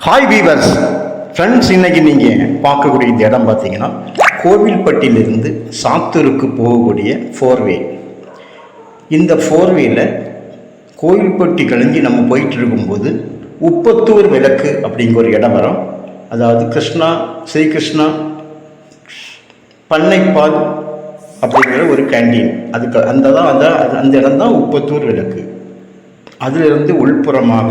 Hi viewers friends இன்னைக்கு நீங்கள் பார்க்கக்கூடிய இந்த இடம் பார்த்தீங்கன்னா கோவில்பட்டியிலிருந்து சாத்தூருக்கு போகக்கூடிய ஃபோர்வே இந்த ஃபோர்வேயில் கோவில்பட்டி கழிஞ்சு நம்ம போயிட்டு இருக்கும்போது உப்பத்தூர் விளக்கு அப்படிங்கிற ஒரு இடம் வரும். அதாவது கிருஷ்ணா ஸ்ரீகிருஷ்ணா பண்ணைப்பால் அப்படிங்கிற ஒரு கேண்டீன் அதுக்கு அந்த தான் அந்த அந்த இடம் தான் உப்பத்தூர் விளக்கு. அதிலிருந்து உள்புறமாக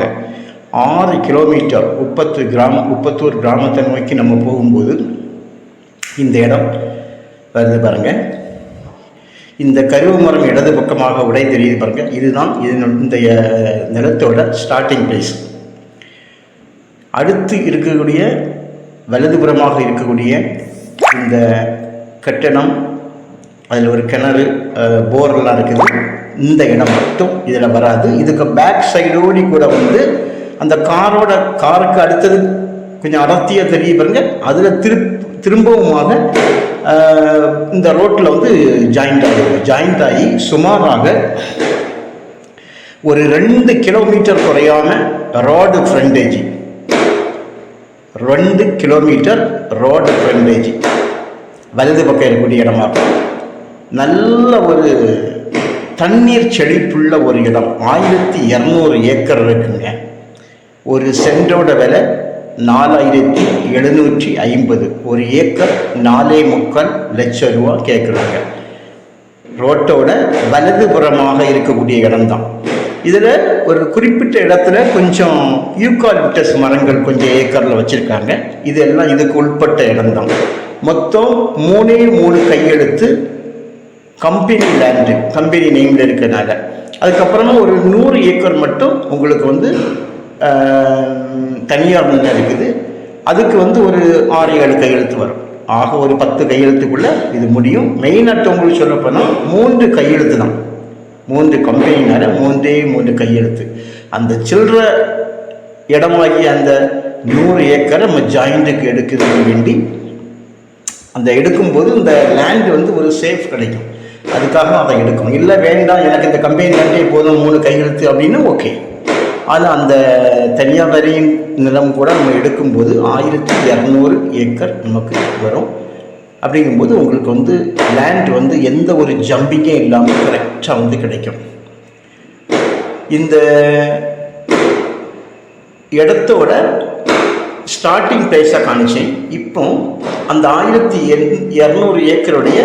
ஆறு கிலோமீட்டர் உப்பத்து கிராம உப்பத்தூர் கிராமத்தை நோக்கி நம்ம போகும்போது இந்த இடம் வருது பாருங்கள் இந்த கருவு மரம் இடது பக்கமாக உடை தெரியுது பாருங்கள் இதுதான் இது இந்த நிலத்தோட ஸ்டார்டிங் பிளேஸ் அடுத்து இருக்கக்கூடிய வலதுபுறமாக இருக்கக்கூடிய இந்த கட்டணம் அதில் ஒரு கிணறு போர்லாம் போரெல்லாம் இருக்குது. இந்த இடம் மட்டும் இதில் வராது. இதுக்கு பேக் சைடோடி கூட வந்து அந்த காரோட காருக்கு அடுத்தது கொஞ்சம் அடர்த்தியாக தெரிய பாருங்க. அதில் திரு திரும்பவுமாக இந்த ரோட்டில் வந்து ஜாயிண்ட் ஆகுது ஜாயிண்ட் ஆகி சுமாராக ஒரு ரெண்டு கிலோமீட்டர் குறையாம ரோடு ஃப்ரண்டேஜ் ரெண்டு கிலோமீட்டர் ரோடு ஃப்ரண்டேஜ் வலது பக்கம் இருக்கக்கூடிய இடமா இருக்கும். நல்ல ஒரு தண்ணீர் செழிப்புள்ள ஒரு இடம். ஆயிரத்தி இரநூறு ஏக்கர் இருக்குங்க. ஒரு சென்டோட விலை நாலாயிரத்தி எழுநூற்றி ஐம்பது. ஒரு ஏக்கர் நாலே முக்கால் லட்சம் ரூபா கேட்குறாங்க. ரோட்டோட வலதுபுறமாக இருக்கக்கூடிய இடம்தான். இதில் ஒரு குறிப்பிட்ட இடத்துல கொஞ்சம் யூகாலிப்டஸ் மரங்கள் கொஞ்சம் ஏக்கரில் வச்சுருக்காங்க. இதெல்லாம் இதுக்கு உட்பட்ட இடம்தான். மொத்தம் மூணே மூணு கையெழுத்து கம்பெனி லேண்டு கம்பெனி நேமில் இருக்கிறனால. அதுக்கப்புறமா ஒரு நூறு ஏக்கர் மட்டும் உங்களுக்கு வந்து தனியார் நிலம் இருக்குது. அதுக்கு வந்து ஒரு ஆறு ஏழு கையெழுத்து வரும். ஆக ஒரு பத்து கையெழுத்துக்குள்ளே இது முடியும். மெயினாக உங்களுக்கு சொல்லப்போனால் மூன்று கையெழுத்து தான். மூன்று கம்பெனினால மூன்றே மூன்று கையெழுத்து. அந்த சில்லற இடமாகிய அந்த நூறு ஏக்கரை நம்ம ஜாயிண்ட்டுக்கு எடுக்கிறதுக்கு வேண்டி அந்த எடுக்கும்போது இந்த லேண்ட் வந்து ஒரு சேஃப் கிடைக்கும். அதுக்காக அதை எடுக்கணும். இல்லை வேண்டாம் எனக்கு இந்த கம்பெனி லேண்டே போதும் மூணு கையெழுத்து அப்படின்னு ஓகே ஆனால் அந்த தனியார் வரியின் நிலம் கூட நம்ம எடுக்கும்போது ஆயிரத்தி இரநூறு ஏக்கர் நமக்கு வரும். அப்படிங்கும்போது உங்களுக்கு வந்து லேண்ட் வந்து எந்த ஒரு ஜம்பிங்கே இல்லாமல் கரெக்டாக வந்து கிடைக்கும். இந்த இடத்தோட ஸ்டார்டிங் பிளேஸாக காணிச்சேன் இப்போ அந்த ஆயிரத்தி இரநூறு ஏக்கருடைய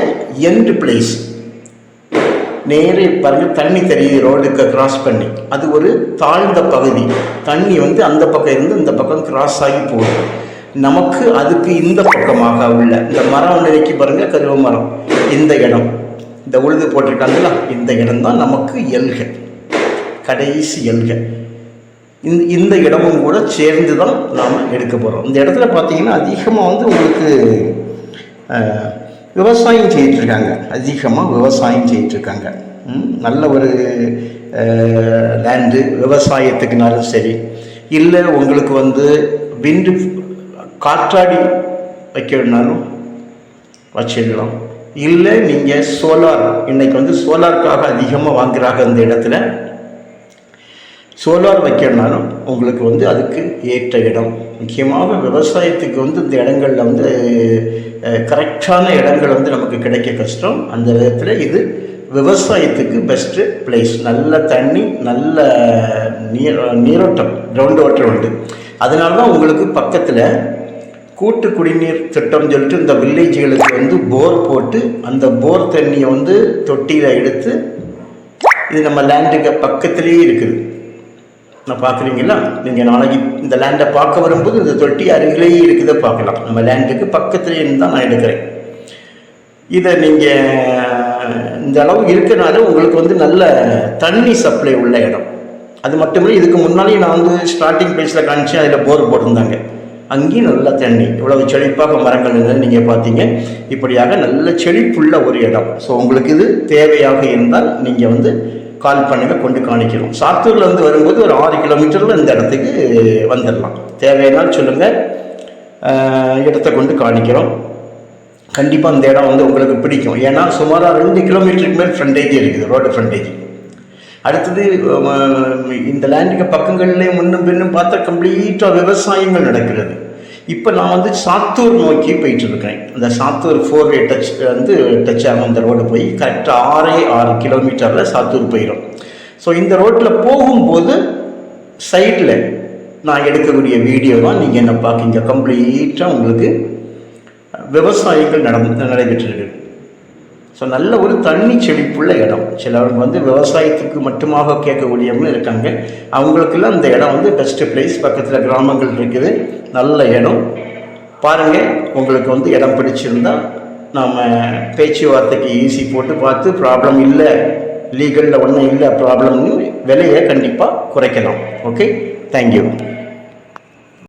எண்டு பிளேஸ் நேரே பாருங்க தண்ணி தெரியுது ரோடுக்கு கிராஸ் பண்ணி. அது ஒரு தாழ்ந்த பகுதி. தண்ணி வந்து அந்த பக்கம் இருந்து இந்த பக்கம் கிராஸ் ஆகி போகுது. நமக்கு அதுக்கு இந்த பக்கமாக உள்ள இந்த மரம் நிலைக்கு பாருங்கள் பாருங்க கருவ மரம். இந்த இடம். இந்த உழுது போட்டிருக்காங்களா இந்த இடம் தான் நமக்கு எல்கை கடைசி எல்கை இந்த இந்த இடமும் கூட சேர்ந்து தான் நாம் எடுக்க போகிறோம் இந்த இடத்துல பார்த்தீங்கன்னா அதிகமாக வந்து உங்களுக்கு விவசாயம் செய்யிட்டுருக்காங்க. அதிகமாக விவசாயம் செய்யிட்டுருக்காங்க. ம், நல்ல ஒரு லேண்டு விவசாயத்துக்குனாலும் சரி. இல்லை உங்களுக்கு வந்து விண்டு காற்றாடி வைக்கணுன்னாலும் வச்சிடலாம். இல்லை நீங்கள் சோலார் இன்றைக்கி வந்து சோலாருக்காக அதிகமாக வாங்குறாங்க இந்த இடத்துல. சோலார் வைக்கணும்னாலும் உங்களுக்கு வந்து அதுக்கு ஏற்ற இடம். முக்கியமாக விவசாயத்துக்கு வந்து இந்த இடங்களில் வந்து கரெக்டான இடங்கள் வந்து நமக்கு கிடைக்க கஷ்டம். அந்த விதத்தில் இது விவசாயத்துக்கு பெஸ்ட்டு பிளேஸ் நல்ல தண்ணி நல்ல நீர் நீரோட்டம் கிரவுண்ட் வாட்டர் உண்டு. அதனால தான் உங்களுக்கு பக்கத்தில் கூட்டு குடிநீர் திட்டம் சொல்லிட்டு இந்த வில்லேஜ்களுக்கு வந்து போர் போட்டு அந்த போர் தண்ணியை வந்து தொட்டியில் எடுத்து இது நம்ம லேண்டுக்கு பக்கத்துலேயே இருக்குது. நான் பார்க்குறீங்களா? நீங்கள் நாளைக்கு இந்த லேண்டை பார்க்க வரும்போது இந்த தொட்டி அருகிலேயே இருக்குதை பார்க்கலாம். நம்ம லேண்டுக்கு பக்கத்துலேயே இருந்து தான் நான் எடுக்கிறேன். இதை நீங்கள் இந்த அளவு இருக்கனால உங்களுக்கு வந்து நல்ல தண்ணி சப்ளை உள்ள இடம். அது மட்டும் இல்லை இதுக்கு முன்னாலேயே நான் வந்து ஸ்டார்டிங் பிளேஸில் காமிச்சேன் அதில் போர் போட்டிருந்தாங்க. அங்கேயும் நல்ல தண்ணி. இவ்வளவு செழிப்பாக மரங்கள் இருந்தது நீங்கள் பார்த்தீங்க. இப்படியாக நல்ல செழிப்புள்ள ஒரு இடம். ஸோ உங்களுக்கு இது தேவையாக இருந்தால் நீங்கள் வந்து கால் பண்ணுங்க கொண்டு காணிக்கிறோம். சாத்தூர்லேருந்து வரும்போது ஒரு ஆறு கிலோமீட்டரில் இந்த இடத்துக்கு வந்துடலாம். தேவையானால் சொல்லுங்கள் இடத்த கொண்டு காணிக்கிறோம். கண்டிப்பாக இந்த இடம் வந்து உங்களுக்கு பிடிக்கும். ஏன்னா சுமாராக ரெண்டு கிலோமீட்டருக்கு மேல் ஃப்ரண்டேஜ் இருக்குது ரோடு ஃப்ரண்டேஜ் அடுத்தது இந்த லேண்டுக்கு பக்கங்கள்லேயும் முன்னும் பின்னும் பார்த்தா கம்ப்ளீட்டாக விவசாயங்கள் நடக்கிறது. இப்போ நான் வந்து சாத்தூர் நோக்கி போயிட்டு இருக்கேன் அந்த சாத்தூர் ஃபோர் வே டச் வந்து டச் ஆகும். அந்த ரோடு போய் கரெக்டாக ஆறே ஆறு கிலோமீட்டரில் சாத்தூர் போயிடும் ஸோ இந்த ரோட்டில் போகும்போது சைடில் நான் எடுக்கக்கூடிய வீடியோ தான் நீங்கள் என்ன பார்க்கீங்க கம்ப்ளீட்டாக உங்களுக்கு விவசாயங்கள் நடந்து நடைபெற்றிருக்கு. ஸோ நல்ல ஒரு தண்ணி செழிப்புள்ள இடம். சிலவங்க வந்து விவசாயத்துக்கு மட்டுமாக கேட்கக்கூடியவங்களும் இருக்காங்க. அவங்களுக்கெல்லாம் இந்த இடம் வந்து பெஸ்ட்டு பிளேஸ் பக்கத்தில் கிராமங்கள் இருக்குது. நல்ல இடம். பாருங்கள் உங்களுக்கு வந்து இடம் பிடிச்சிருந்தால் நாம் பேச்சுவார்த்தைக்கு ஈஸி போட்டு பார்த்து ப்ராப்ளம் இல்லை லீகலில் ஒன்றும் இல்லை ப்ராப்ளம்னு விலையை கண்டிப்பாக குறைக்கலாம். Okay thank you